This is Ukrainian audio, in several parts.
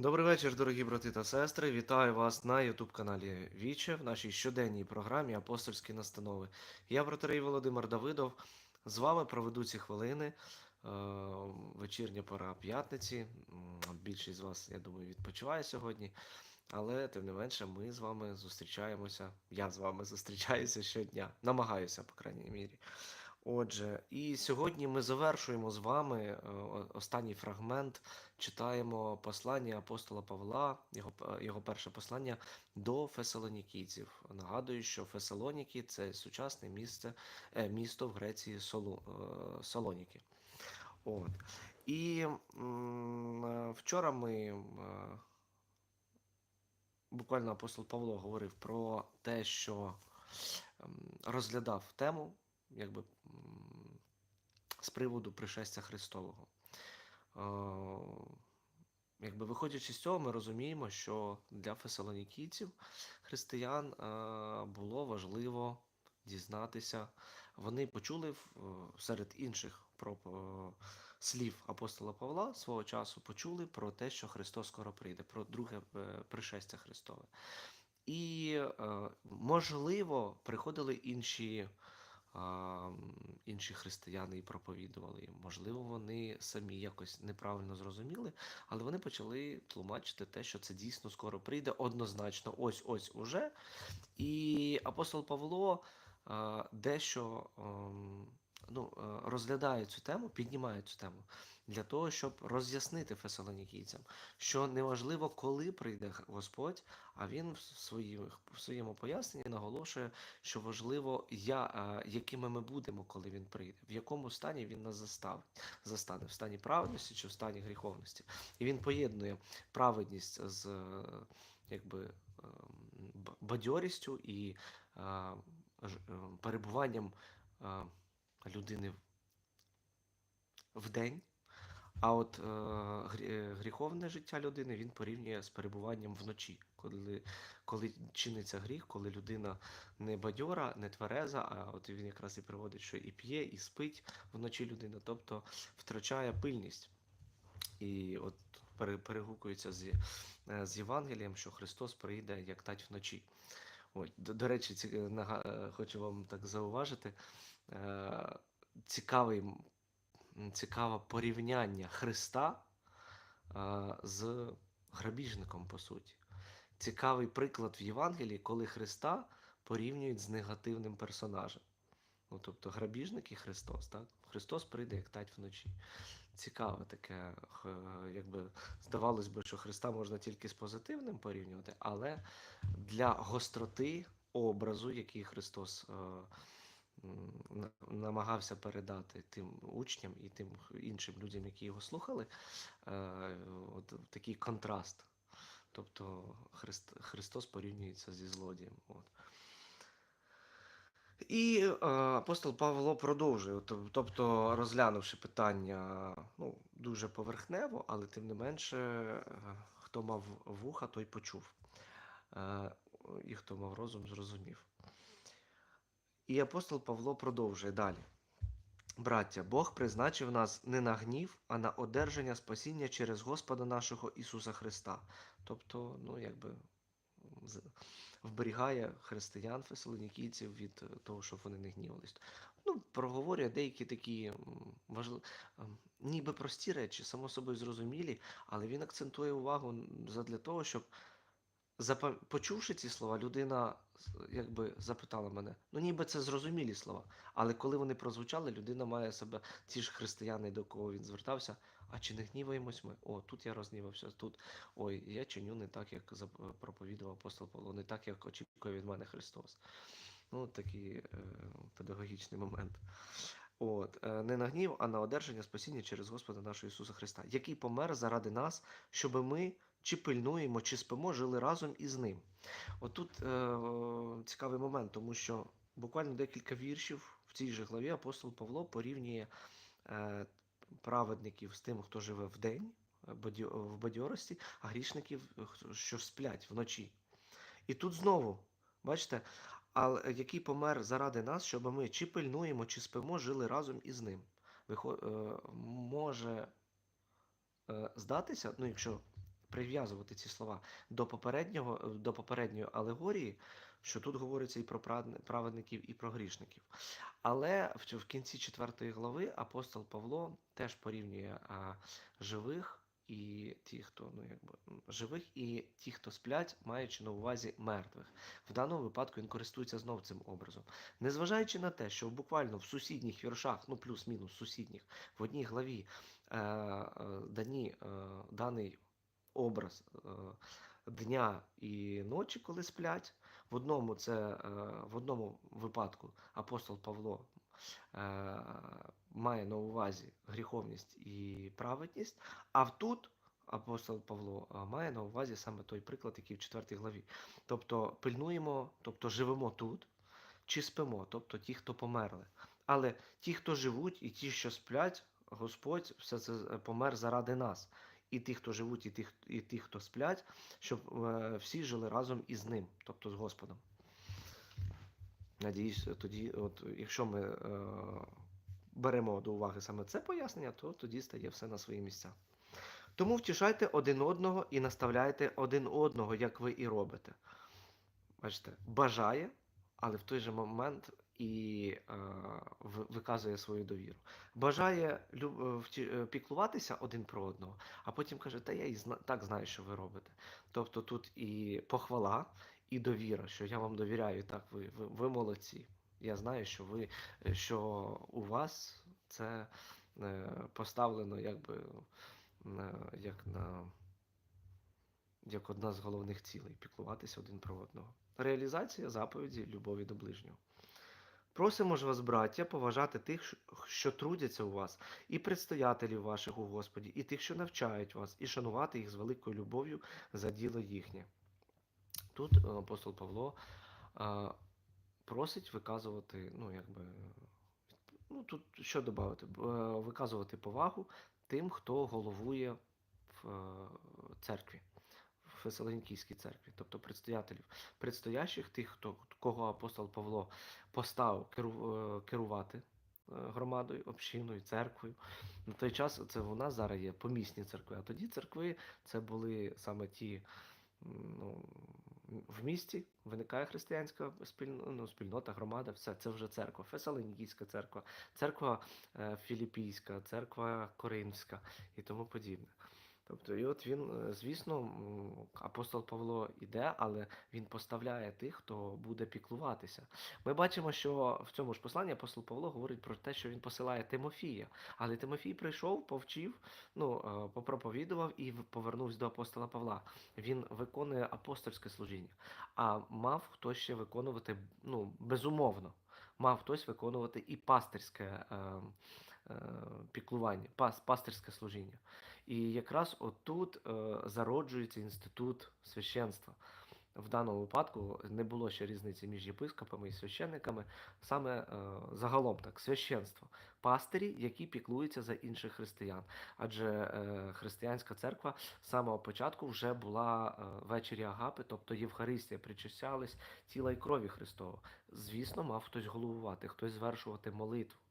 Добрий вечір, дорогі брати та сестри. Вітаю вас на youtube каналі Віче в нашій щоденній програмі Апостольські настанови. Я протерей Володимир Давидов. З вами проведу ці хвилини. Е, Вечірня пора п'ятниці. Більшість з вас, я думаю, відпочиває сьогодні. Але тим не менше, ми з вами зустрічаємося. Я з вами зустрічаюся щодня. Намагаюся, по крайній мірі. Отже, і сьогодні ми завершуємо з вами е, останній фрагмент. Читаємо послання апостола Павла, його, його перше послання до фесалонікійців. Нагадую, що Фесалоніки це сучасне місце, е, місто в Греції Солу, е, Салоніки. От. І м, е, вчора ми е, буквально апостол Павло говорив про те, що ем, розглядав тему, якби з приводу пришестя Христового. Е, Якби виходячи з цього, ми розуміємо, що для фесалонікійців, християн, е, було важливо дізнатися. Вони почули е, серед інших про слів апостола Павла свого часу, почули про те, що Христос скоро прийде, про друге пришестя Христове. І, можливо, приходили інші, інші християни і проповідували. Можливо, вони самі якось неправильно зрозуміли, але вони почали тлумачити те, що це дійсно скоро прийде, однозначно, ось ось уже. І апостол Павло дещо ем, ну, е, розглядає цю тему, піднімає цю тему для того, щоб роз'яснити фесалонікійцям, що неважливо, коли прийде Господь, а він в, своїх, в своєму поясненні наголошує, що важливо, я, е, якими ми будемо, коли він прийде, в якому стані він нас заставить, застане, в стані праведності чи в стані гріховності. І він поєднує праведність з е, якби ем, бадьорістю і е, ж- е, перебуванням людини в день. А от е, гріховне життя людини він порівнює з перебуванням вночі, коли, коли чиниться гріх, коли людина не бадьора, не твереза, а от він якраз і приводить, що і п'є, і спить вночі людина, тобто втрачає пильність. І от перегукується з, е, з Євангелієм, що Христос прийде як тать вночі. Ой, до, до речі, ці, е, нага, е, хочу вам так зауважити. Е, цікавий, цікаве порівняння Христа е, з грабіжником, по суті. Цікавий приклад в Євангелії, коли Христа порівнюють з негативним персонажем. Ну, тобто грабіжник і Христос, так? Христос прийде як тать вночі. Цікаве таке, якби здавалось би, що Христа можна тільки з позитивним порівнювати, але для гостроти образу, який Христос е, намагався передати тим учням і тим іншим людям, які його слухали, е, от такий контраст. Тобто Христ, Христос порівнюється зі злодієм. От. І е, апостол Павло продовжує, тобто розглянувши питання ну, дуже поверхнево, але тим не менше, е, хто мав вуха, той почув. Е, і хто мав розум, зрозумів. І апостол Павло продовжує далі. Браття, Бог призначив нас не на гнів, а на одержання спасіння через Господа нашого Ісуса Христа. Тобто, ну, якби вберігає християн, фесалонікійців від е, того, щоб вони не гнівались. Ну, проговорює деякі такі важливі, ніби прості речі, само собою зрозумілі, але він акцентує увагу задля того, щоб почувши ці слова, людина якби запитала мене, ну ніби це зрозумілі слова, але коли вони прозвучали, людина має себе, ті ж християни, до кого він звертався, а чи не гніваємось ми? О, тут я рознівався, тут ой, я чиню не так, як проповідував апостол Павло, не так, як очікує від мене Христос. Ну, такий е, педагогічний момент. От, е, не на гнів, а на одержання спасіння через Господа нашого Ісуса Христа, який помер заради нас, щоб ми чи пильнуємо, чи спимо, жили разом із ним. Отут е, цікавий момент, тому що буквально декілька віршів в цій же главі апостол Павло порівнює е, праведників з тим, хто живе вдень е, бадьо- в бадьорості, а грішників, е, що сплять вночі. І тут знову, бачите, але який помер заради нас, щоб ми чи пильнуємо, чи спимо, жили разом із ним. Вихо- е, може е, здатися, ну якщо прив'язувати ці слова до попереднього, е, до попередньої алегорії, що тут говориться і про праведників, і про грішників. Але в кінці четвертої глави апостол Павло теж порівнює а, живих і ті, хто ну якби живих, і ті, хто сплять, маючи на увазі мертвих. В даному випадку він користується знов цим образом. Незважаючи на те, що буквально в сусідніх віршах, ну плюс-мінус сусідніх, в одній главі е, е, дані, е, даний образ е, дня і ночі, коли сплять. В одному це е, в одному випадку апостол Павло е, має на увазі гріховність і праведність, а в тут апостол Павло має на увазі саме той приклад, який в 4 главі. Тобто пильнуємо, тобто живемо тут чи спимо, тобто ті, хто померли. Але ті, хто живуть, і ті, що сплять, Господь все це помер заради нас. І ті, хто живуть, і ті, і ті, хто сплять, щоб е, всі жили разом із ним, тобто з Господом. Надіюсь, тоді, от, якщо ми е, беремо до уваги саме це пояснення, то тоді стає все на свої місця. Тому втішайте один одного і наставляйте один одного, як ви і робите. Бачите, бажає, але в той же момент і е, виказує свою довіру. Бажає е, е, піклуватися один про одного, а потім каже, та я і зна- так знаю, що ви робите. Тобто тут і похвала, і довіра, що я вам довіряю, так, ви, ви, ви молодці. Я знаю, що ви, е, що у вас це е, поставлено якби на, як на як одна з головних цілей піклуватися один про одного. Реалізація заповіді любові до ближнього. Просимо ж вас, браття, поважати тих, що- трудяться у вас, і предстоятелів ваших у Господі, і тих, що навчають вас, і шанувати їх з великою любов'ю за діло їхнє. Тут е, апостол Павло е, просить виказувати, ну, якби, ну, тут що додати? Виказувати повагу тим, хто головує в е, церкві, в церкві, тобто предстоятелів, предстоящих тих, хто, кого апостол Павло поставив е, керувати е, громадою, общиною, церквою. На той час це нас зараз є помісні церкви, а тоді церкви це були саме ті. Ну, в місті виникає християнська спільно, ну, спільнота, громада, все це вже церква, Фесалонікійська церква, церква е, Філіппійська, церква Коринфська і тому подібне. Тобто, і от він, е, звісно, апостол Павло іде, але він поставляє тих, хто буде піклуватися. Ми бачимо, що в цьому ж посланні апостол Павло говорить про те, що він посилає Тимофія. Але Тимофій прийшов, повчив, ну, е, попроповідував і повернувся до апостола Павла. Він виконує апостольське служіння. А мав хтось ще виконувати, ну, безумовно, мав хтось виконувати і пастирське е, піклування, пас, пастирське служіння. І якраз отут е, зароджується інститут священства. В даному випадку не було ще різниці між єпископами і священниками, саме е, загалом так, священство, пастирі, які піклуються за інших християн. Адже е, християнська церква з самого початку вже була е, ввечері Агапи, тобто Євхаристія, причащались тіла і крові Христова. Звісно, мав хтось головувати, хтось звершувати молитву е,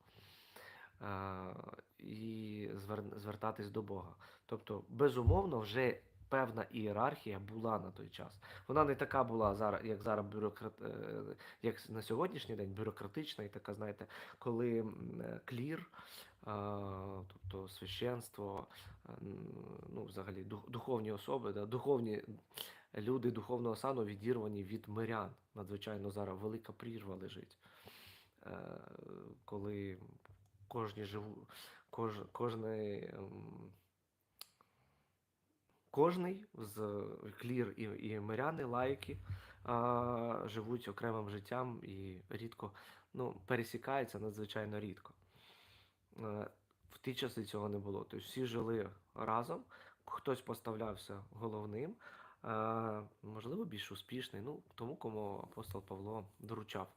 і звертатись до Бога. Тобто, безумовно, вже певна ієрархія була на той час. Вона не така була зараз, як зараз бюрократ, е, як на сьогоднішній день, бюрократична і така, знаєте, коли е, клір, тобто священство, е, ну, взагалі духовні особи, да, духовні люди духовного сану відірвані від мирян. Надзвичайно зараз велика прірва лежить. Коли кожні живу, кож, кожний, ем, кожний з клір і, і миряни, лайки а, живуть окремим життям і рідко ну, пересікаються надзвичайно рідко. Е, В ті часи цього не було. Тобто всі жили разом, хтось поставлявся головним, е, можливо, більш успішний, ну, тому, кому апостол Павло доручав.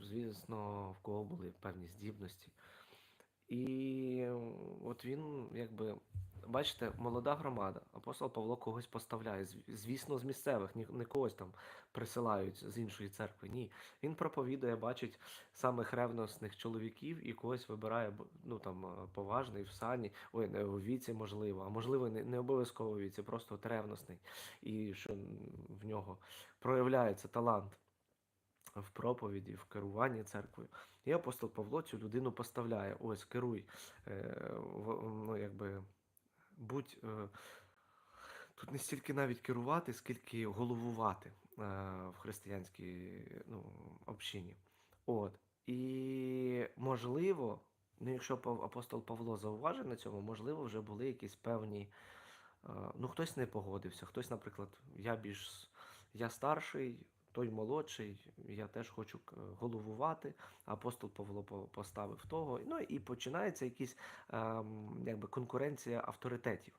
Звісно, в кого були певні здібності. І от він якби бачите, молода громада. Апостол Павло когось поставляє. Звісно, з місцевих, не когось там присилають з іншої церкви. Ні. Він проповідує, бачить самих ревностних чоловіків і когось вибирає ну, там, е, поважний в сані, ой, не у віці, можливо, а можливо, не, не обов'язково у віці, просто от ревностний. І що в нього проявляється талант в проповіді, в керуванні церквою. І апостол Павло цю людину поставляє. Ось керуй, е, ну, якби, будь е, тут не стільки навіть керувати, скільки головувати е, в християнській ну, общині. От. І можливо, ну, якщо апостол Павло зауважив на цьому, можливо, вже були якісь певні. Ну, хтось не погодився, хтось, наприклад, я більш я старший, той молодший, я теж хочу головувати. Апостол Павло поставив того. Ну і починається якісь ем, якби конкуренція авторитетів.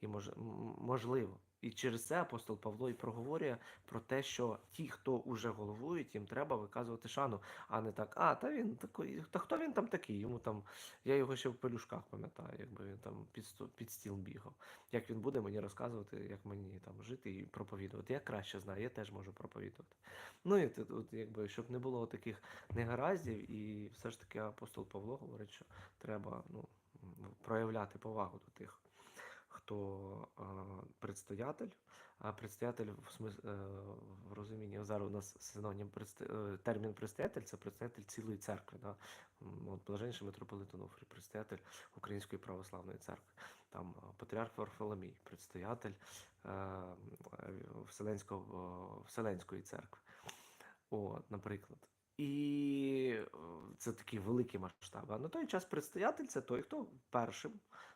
І мож, можливо. І через це апостол Павло і проговорює про те, що ті, хто уже головують, їм треба виказувати шану, а не так, а, та він такий, та хто він там такий? Йому там, я його ще в пелюшках пам'ятаю, якби він там під, під стіл бігав. Як він буде мені розказувати, як мені там жити і проповідувати. Я краще знаю, я теж можу проповідувати. Ну і тут, якби, щоб не було таких негараздів, і все ж таки апостол Павло говорить, що треба ну, проявляти повагу до тих хто предстоятель. А предстоятель в смис... е, в розумінні зараз у нас синонім предст- е, термін предстоятель це предстоятель цілої церкви. Да? От блаженніший митрополит Онуфрій, предстоятель Української православної церкви. Там е, патріарх Варфоломій, предстоятель Вселенського, Вселенської церкви. От, наприклад. І е, це такі великі масштаби. А на той час предстоятель це той, хто першим,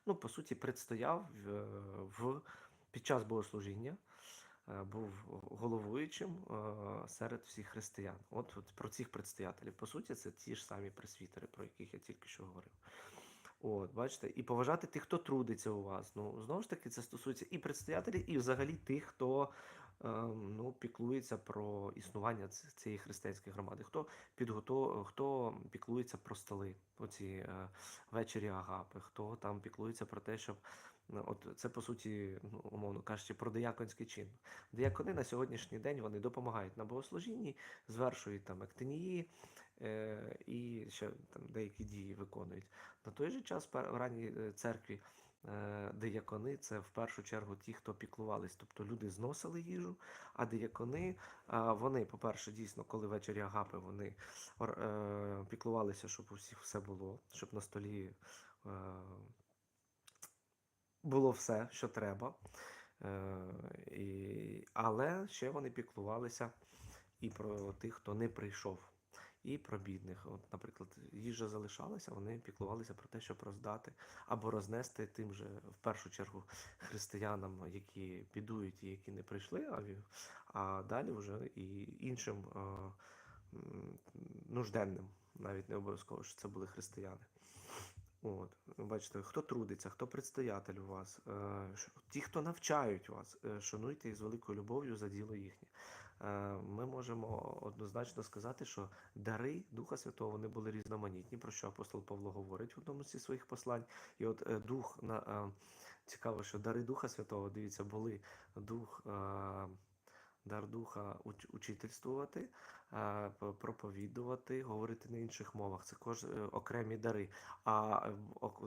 ну, по суті, предстояв в, в, під час богослужіння, е, був головуючим е, серед всіх християн. От, от про цих предстоятелів. По суті, це ті ж самі пресвітери, про яких я тільки що говорив. От, бачите, і поважати тих, хто трудиться у вас. Ну, знову ж таки, це стосується і предстоятелів, і взагалі тих, хто ну, піклується про існування цієї християнської громади, хто підготов... хто піклується про столи, оці е, вечері Агапи, хто там піклується про те, щоб ну, от це по суті, ну, умовно кажучи, про дияконський чин. Диякони на сьогоднішній день вони допомагають на богослужінні, звершують там ектинії е, і ще там деякі дії виконують. На той же час в ранній е, церкві е, диякони це в першу чергу ті, хто піклувались, тобто люди зносили їжу, а диякони, а, вони, по-перше, дійсно, коли ввечері агапи, вони е, піклувалися, щоб у всіх все було, щоб на столі е, було все, що треба. Але ще вони піклувалися і про тих, хто не прийшов, і про бідних. От, наприклад, їжа залишалася, вони піклувалися про те, щоб роздати або рознести тим же, в першу чергу, християнам, які підують і які не прийшли, а, далі вже і іншим нужденним, навіть не обов'язково, що це були християни. От, бачите, хто трудиться, хто предстоятель у вас, е, ті, хто навчають вас, е, шануйте їх з великою любов'ю за діло їхнє. Е, Ми можемо однозначно сказати, що дари Духа Святого вони були різноманітні, про що апостол Павло говорить в одному зі своїх послань. І от е, дух на е, цікаво, що дари Духа Святого, дивіться, були дух. Дар духа уч- учительствувати, проповідувати, говорити на інших мовах. Це кож е, окремі дари. А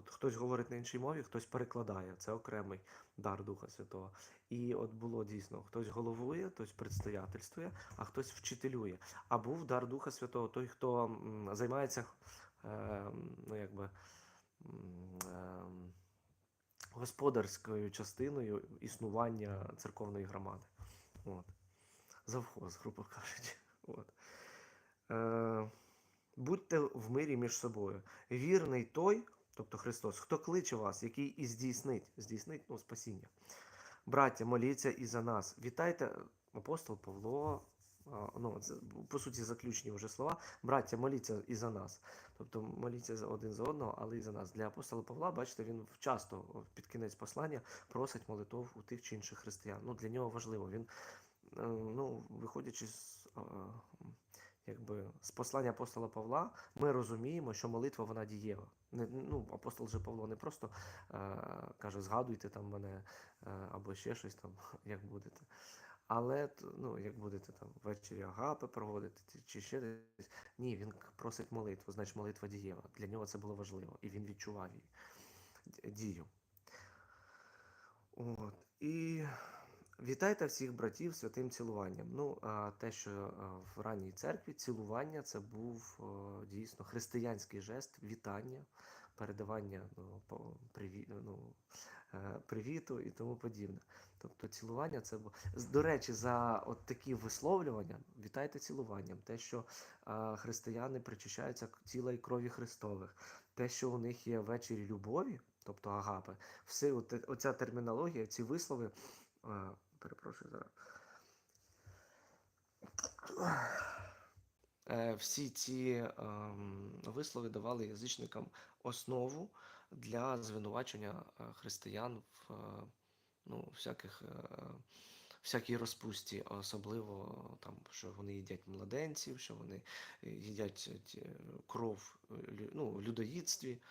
хтось говорить на іншій мові, хтось перекладає. Це окремий дар Духа Святого. І от було дійсно, хтось головує, хтось предстоятельствує, а хтось вчителює. А був дар Духа Святого, той, хто займається е, ну, якби, е, господарською частиною існування церковної громади. От. Завхоз, грубо кажучи. От. Е, будьте в мирі між собою. Вірний той, тобто Христос, хто кличе вас, який і здійснить, здійснить ну, спасіння. Браття, моліться і за нас. Вітайте, апостол Павло. Ну, це, по суті, заключні вже слова. Браття, моліться і за нас. Тобто моліться один за одного, але і за нас. Для апостола Павла, бачите, він часто під кінець послання просить молитов у тих чи інших християн. Ну, для нього важливо. Він, е, ну, виходячи з, якби з послання апостола Павла ми розуміємо, що молитва вона дієва. Не, ну, апостол же Павло не просто е, каже, згадуйте там мене е, або ще щось там, як будете. Але ну, як будете там ввечері агапи проводити чи ще десь. Ні, він просить молитву, значить молитва дієва. Для нього це було важливо, і він відчував її дію. От. І вітайте всіх братів святим цілуванням. Ну, те, що в ранній церкві цілування це був дійсно християнський жест вітання, передавання ну, приві, ну, е, привіту і тому подібне. Тобто цілування це було. До речі, за от такі висловлювання вітайте цілуванням. Те, що християни причащаються тіла і крові Христових, те, що у них є ввечері любові, тобто агапи, все оця термінологія, ці вислови. Перепрошую зараз. Е, Всі ці ем, вислови давали язичникам основу для звинувачення е, християн в е, ну, всяких, е, всякій розпусті, особливо там, що вони їдять младенців, що вони їдять кров ну, людоїдстві.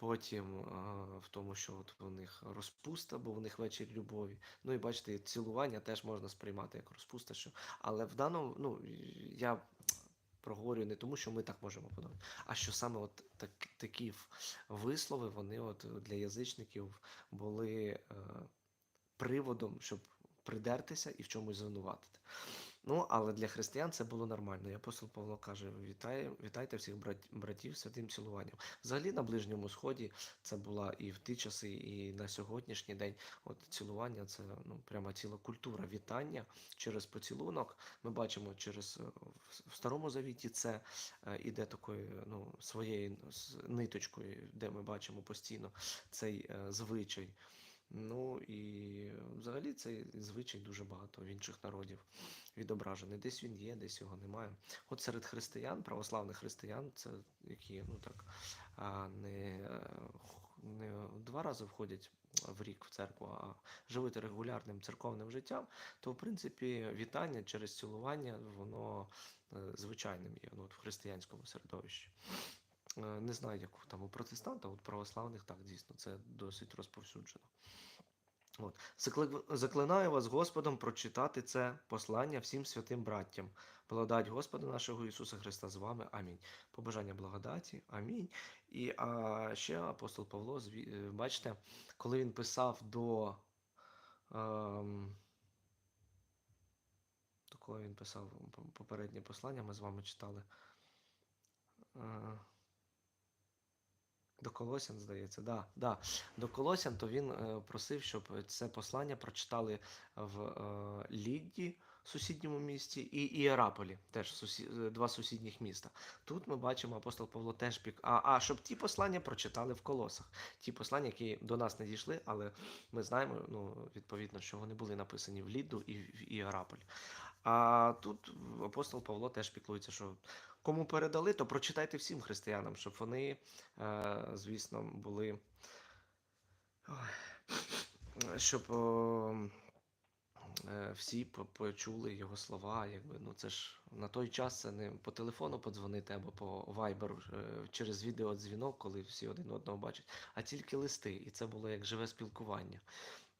Потім а, в тому, що от у них розпуста, бо у них вечір любові. Ну і бачите, цілування теж можна сприймати як розпуста. Що... Але в даному, ну я проговорюю не тому, що ми так можемо подумати, а що саме от так, такі вислови, вони от для язичників були е, приводом, щоб придертися і в чомусь звинуватити. Ну, але для християн це було нормально. І апостол Павло каже: Вітає, вітайте всіх братів святим цілуванням. Взагалі на Ближньому Сході це була і в ті часи, і на сьогоднішній день. От цілування це ну прямо ціла культура вітання через поцілунок. Ми бачимо через е, в- старому завіті це е, іде такою ну своєю ниточкою, де ми бачимо постійно цей е, звичай. Ну і взагалі цей звичай дуже багато в інших народів відображений. Десь він є, десь його немає. От серед християн, православних християн, це які ну так не, не два рази входять в рік в церкву, а живуть регулярним церковним життям, то в принципі вітання через цілування воно е, звичайним є ну, от в християнському середовищі. Е, Не знаю, як там у протестантів, от православних так дійсно це досить розповсюджено. От. Заклинаю вас Господом прочитати це послання всім святим браттям. Благодать Господа нашого Ісуса Христа з вами. Амінь. Побажання благодаті. Амінь. І а, ще апостол Павло, е, бачите, коли він писав до. ем, до кого він писав попереднє послання, ми з вами читали. Е, До Колосян, здається, да, да. До Колосян, то він е, просив, щоб це послання прочитали в е, Лідді, сусідньому місті, і Іераполі, теж сусі... е, два сусідніх міста. Тут ми бачимо, апостол Павло теж пік. А, а щоб ті послання прочитали в колосах. Ті послання, які до нас не дійшли, але ми знаємо, ну, відповідно, що вони були написані в Лідду і в Іераполі. А тут апостол Павло теж піклується, що кому передали, то прочитайте всім християнам, щоб вони, е, звісно, були. Щоб е, всі почули його слова. Якби, ну, це ж на той час це не по телефону подзвонити або по вайберу через відеодзвінок, коли всі один одного бачать, а тільки листи. І це було як живе спілкування.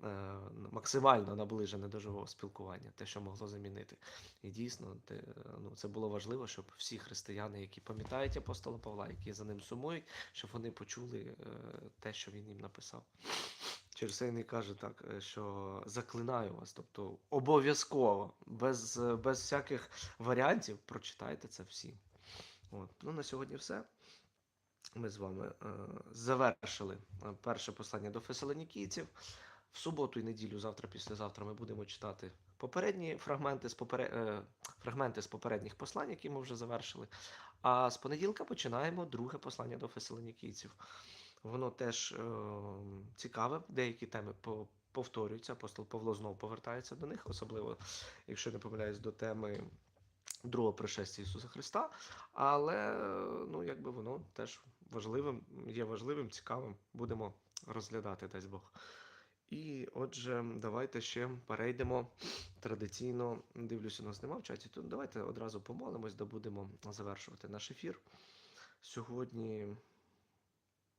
Е, Максимально наближене до живого спілкування, те, що могло замінити. І дійсно, те, ну, це було важливо, щоб всі християни, які пам'ятають апостола Павла, які за ним сумують, щоб вони почули е, те, що він їм написав. Через це він і каже так, е, що заклинаю вас, тобто обов'язково, без, без всяких варіантів, прочитайте це всі. От. Ну, на сьогодні все. Ми з вами е, завершили перше послання до фесалонікійців. В суботу і неділю, завтра, післязавтра, ми будемо читати попередні фрагменти з, попере... е, фрагменти з попередніх послань, які ми вже завершили. А з понеділка починаємо друге послання до фесалонікійців. Воно теж е, цікаве, деякі теми по- повторюються. Апостол Павло знову повертається до них, особливо, якщо не помиляюсь, до теми другого пришестя Ісуса Христа. Але ну, якби воно теж важливим, є важливим, цікавим. Будемо розглядати, дасть Бог. І отже, давайте ще перейдемо традиційно. Дивлюся, нас нема в чаті. Тут давайте одразу помолимось, да будемо завершувати наш ефір. Сьогодні,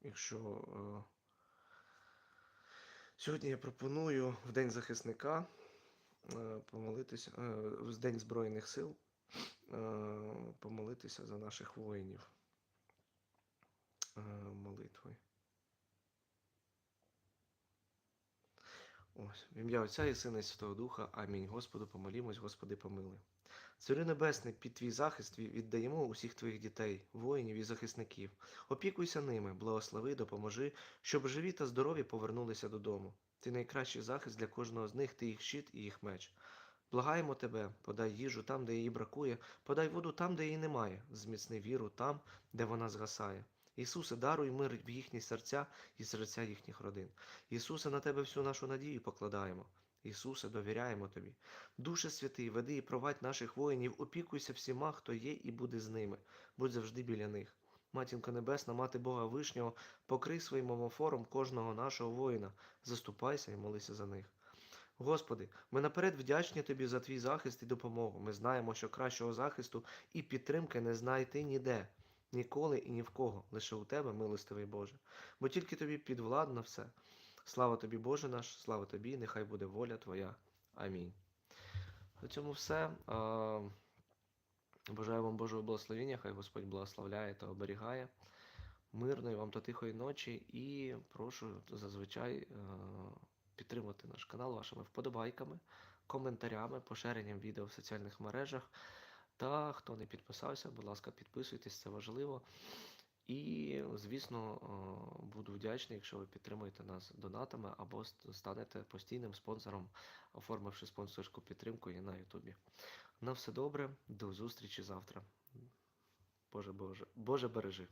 якщо. е, Сьогодні я пропоную в День захисника е, помолитися, е, в День Збройних сил помолитися за наших воїнів молитвою. Ось, в ім'я Отця і Сина і Святого Духа. Амінь. Господу помолімось, Господи помилуй. Царю Небесний, під твій захист віддаємо усіх твоїх дітей, воїнів і захисників. Опікуйся ними, благослови, допоможи, щоб живі та здорові повернулися додому. Ти найкращий захист для кожного з них, ти їх щит і їх меч. Благаємо тебе, подай їжу там, де її бракує, подай воду там, де її немає, зміцни віру там, де вона згасає. Ісусе, даруй мир в їхні серця і серця їхніх родин. Ісусе, на тебе всю нашу надію покладаємо. Ісусе, довіряємо тобі. Душе святий, веди і провадь наших воїнів, опікуйся всіма, хто є і буде з ними. Будь завжди біля них. Матінко Небесна, мати Бога Вишнього, покрий своїм омофором кожного нашого воїна, заступайся і молися за них. Господи, ми наперед вдячні Тобі за твій захист і допомогу. Ми знаємо, що кращого захисту і підтримки не знайти ніде, ніколи і ні в кого, лише у Тебе, милостивий Боже. Бо тільки Тобі підвладно все. Слава тобі, Боже наш, слава тобі, нехай буде воля Твоя. Амінь. На цьому все. Бажаю вам Божого благословення, хай Господь благословляє та оберігає. Мирної вам та тихої ночі і прошу зазвичай е, підтримати наш канал вашими вподобайками, коментарями, поширенням відео в соціальних мережах. Та хто не підписався, будь ласка, підписуйтесь, це важливо. І, звісно, е, буду вдячний, якщо ви підтримуєте нас донатами або станете постійним спонсором, оформивши спонсорську підтримку і на Ютубі. На все добре, до зустрічі завтра. Боже Боже, Боже бережи.